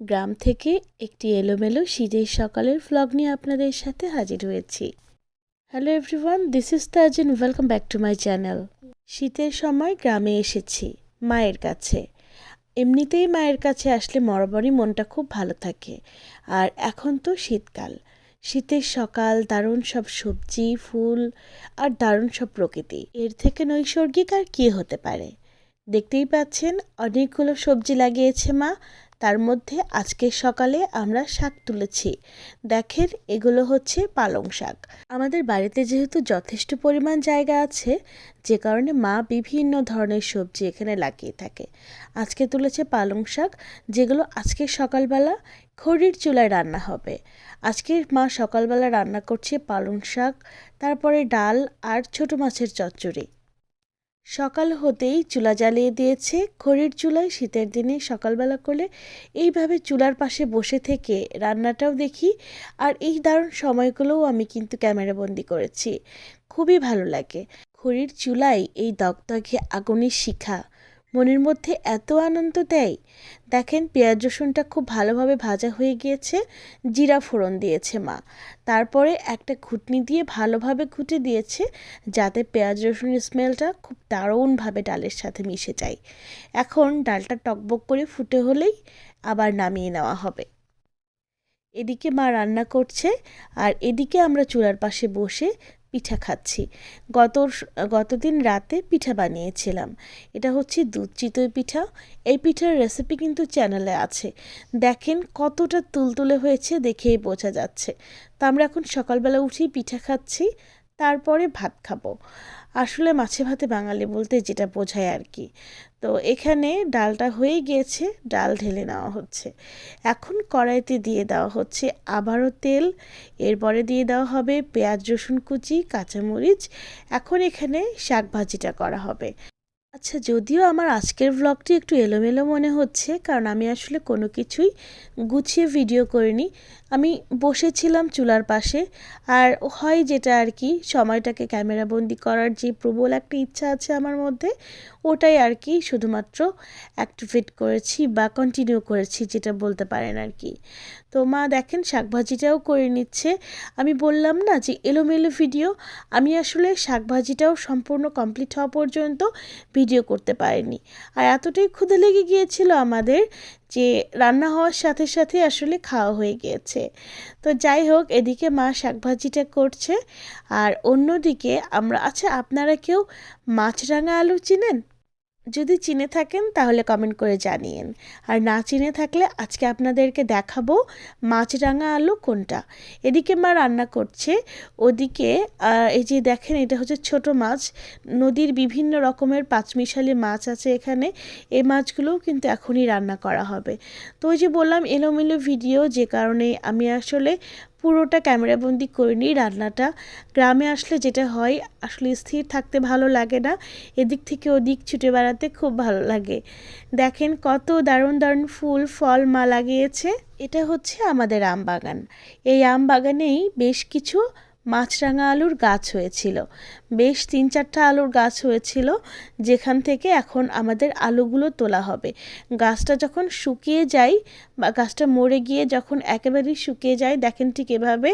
গ্রাম থেকে একটি এলোমেলো শীতের সকালের ফ্লগ নিয়ে আপনাদের সাথে হাজির হয়েছি। Hello everyone this is Tajin welcome back to my channel শীতের সময় গ্রামে এসেছি, মায়ের কাছে। এমনিতেই মায়ের কাছে আসলে বরাবরই মনটা খুব ভালো থাকে। আর এখন তো শীতকাল। শীতের সকাল, দারুণ সব সবজি, ফুল আর দারুণ সব প্রকৃতি। এর থেকে নৈসর্গিক আর কী হতে পারে? দেখতেই পাচ্ছেন, অনেকগুলো সবজি লাগিয়েছে মা। তার মধ্যে আজকে সকালে আমরা শাক তুলেছি। দেখেন, এগুলো হচ্ছে পালং শাক। আমাদের বাড়িতে যেহেতু যথেষ্ট পরিমাণ জায়গা আছে, যে কারণে মা বিভিন্ন ধরনের সবজি এখানে লাগিয়ে থাকে। আজকে তুলেছে পালং শাক, যেগুলো আজকে সকালবেলা খড়ির চুলায় রান্না হবে। আজকে মা সকালবেলা রান্না করছে পালং শাক, তারপরে ডাল আর ছোট মাছের চচ্চড়ি। সকাল হতেই চুলা জ্বালিয়ে দিয়েছে। খড়ির চুলায় শীতের দিনে সকালবেলা করলে এইভাবে চুলার পাশে বসে থেকে রান্নাটাও দেখি। আর এই দারুণ সময়গুলোও আমি কিন্তু ক্যামেরাবন্দি করেছি। খুবই ভালো লাগে। খড়ির চুলায় এই দগদগে আগুনের শিখা মনের মধ্যে এত আনন্দ দেয়। দেখেন, পেঁয়াজ রসুনটা খুব ভালোভাবে ভাজা হয়ে গিয়েছে, জিরা ফোড়ন দিয়েছে মা। তারপরে একটা ঘুটনি দিয়ে ভালোভাবে ঘুটে দিয়েছে, যাতে পেঁয়াজ রসুনের স্মেলটা খুব দারুণভাবে ডালের সাথে মিশে যায়। এখন ডালটা টকবক করে ফুটে হলেই আবার নামিয়ে নেওয়া হবে। এদিকে মা রান্না করছে, আর এদিকে আমরা চুলার পাশে বসে পিঠা খাচ্ছি। গত গতদিন রাতে পিঠা বানিয়েছিলাম। এটা হচ্ছে দুধ চিতই পিঠা। এই পিঠার রেসিপি কিন্তু চ্যানেলে আছে। দেখেন কতটা তুলতুলে হয়েছে দেখেই বোঝা যাচ্ছে। তা আমরা এখন সকালবেলা উঠেই পিঠা খাচ্ছি, তারপরে ভাত খাব। আসলে মাছে ভাতে বাঙালি বলতে যেটা বোঝায় আর কি। তো এখানে ডালটা হয়ে গিয়েছে, ডাল ঢেলে নেওয়া হচ্ছে। এখন কড়াইতে দিয়ে দেওয়া হচ্ছে আবারও তেল, এরপরে দিয়ে দেওয়া হবে পেঁয়াজ রসুন কুচি, কাঁচামরিচ। এখন এখানে শাক ভাজিটা করা হবে। আচ্ছা যদিও আমার আজকের ব্লগটি একটু এলোমেলো মনে হচ্ছে, কারণ আমি আসলে কোনো কিছুই গুছিয়ে ভিডিও করিনি। আমি বসেছিলাম চুলার পাশে, আর হয় যেটা আর কি, সময়টাকে ক্যামেরাবন্দি করার যে প্রবল একটা ইচ্ছা আছে আমার মধ্যে, ওটাই আর কি শুধুমাত্র অ্যাক্টিভেট করেছি বা কন্টিনিউ করেছি, যেটা বলতে পারেন আর কি। তো মা দেখেন, শাকভাজিটাও করে নিচ্ছে। আমি বললাম না যে এলোমেলো ভিডিও আমি আসলে শাকভাজিটাও সম্পূর্ণ কমপ্লিট হওয়া পর্যন্ত ভিডিও করতে পারেনি। আর এতটাই ক্ষুদে লেগে গিয়েছিল আমাদের যে রান্না হওয়ার সাথে সাথে আসলে খাওয়া হয়ে গিয়েছে। তো যাই হোক, এদিকে মা শাকভাজিটা করছে। আর অন্যদিকে আমরা আচ্ছা আপনারা কেউ মাছরাঙা আলু চিনেন? যদি চিনে থাকেন, তাহলে কমেন্ট করে জানিয়েন। আর না চিনে থাকলে আজকে আপনাদেরকে দেখাবো মাছরাঙা আলু কোনটা। এদিকে মা রান্না করছে, ওদিকে এই যে দেখেন, এটা হচ্ছে ছোট মাছ। নদীর বিভিন্ন রকমের পাঁচমিশালি মাছ আছে এখানে। এই মাছগুলোও কিন্তু এখনই রান্না করা হবে। তো ওই যে বললাম, এলোমেলো ভিডিও, যে কারণে আমি আসলে পুরোটা ক্যামেরাবন্দি করে নিই রান্নাটা। গ্রামে আসলে যেটা হয়, আসলে স্থির থাকতে ভালো লাগে না। এদিক থেকে ওদিক ছুটে বেড়াতে খুব ভালো লাগে। দেখেন কত দারুণ দারুণ ফুল, ফল মা লাগিয়েছে এটা হচ্ছে আমাদের আম বাগান এই আম বাগানেই বেশ কিছু মাছরাঙা আলুর গাছ হয়েছিল। বেশ তিন চারটা আলুর গাছ হয়েছিল, যেখান থেকে এখন আমাদের আলুগুলো তোলা হবে। গাছটা যখন শুকিয়ে যায় বা গাছটা মরে গিয়ে যখন একেবারেই শুকিয়ে যায়, দেখেন ঠিক এভাবে,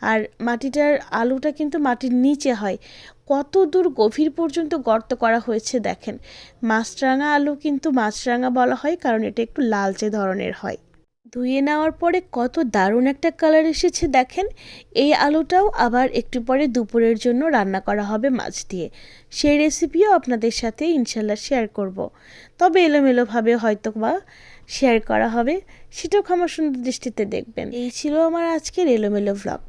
আর মাটিটার আলুটা কিন্তু মাটির নিচে হয়। কত দূর গভীর পর্যন্ত গর্ত করা হয়েছে দেখেন। মাছরাঙা আলু কিন্তু মাছরাঙা বলা হয়, কারণ এটা একটু লালচে ধরনের হয়। ধুয়ে নেওয়ার পরে কত দারুণ একটা কালার এসেছে দেখেন। এই আলুটাও আবার একটু পরে দুপুরের জন্য রান্না করা হবে মাছ দিয়ে। সেই রেসিপিও আপনাদের সাথে ইনশাল্লাহ শেয়ার করব। তবে এলোমেলোভাবে হয়তো বা শেয়ার করা হবে, সেটাও ক্ষমা সুন্দর দৃষ্টিতে দেখবেন। এই ছিল আমার আজকের এলোমেলো ভ্লগ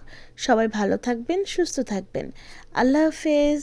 সবাই ভালো থাকবেন, সুস্থ থাকবেন। আল্লাহ হাফেজ।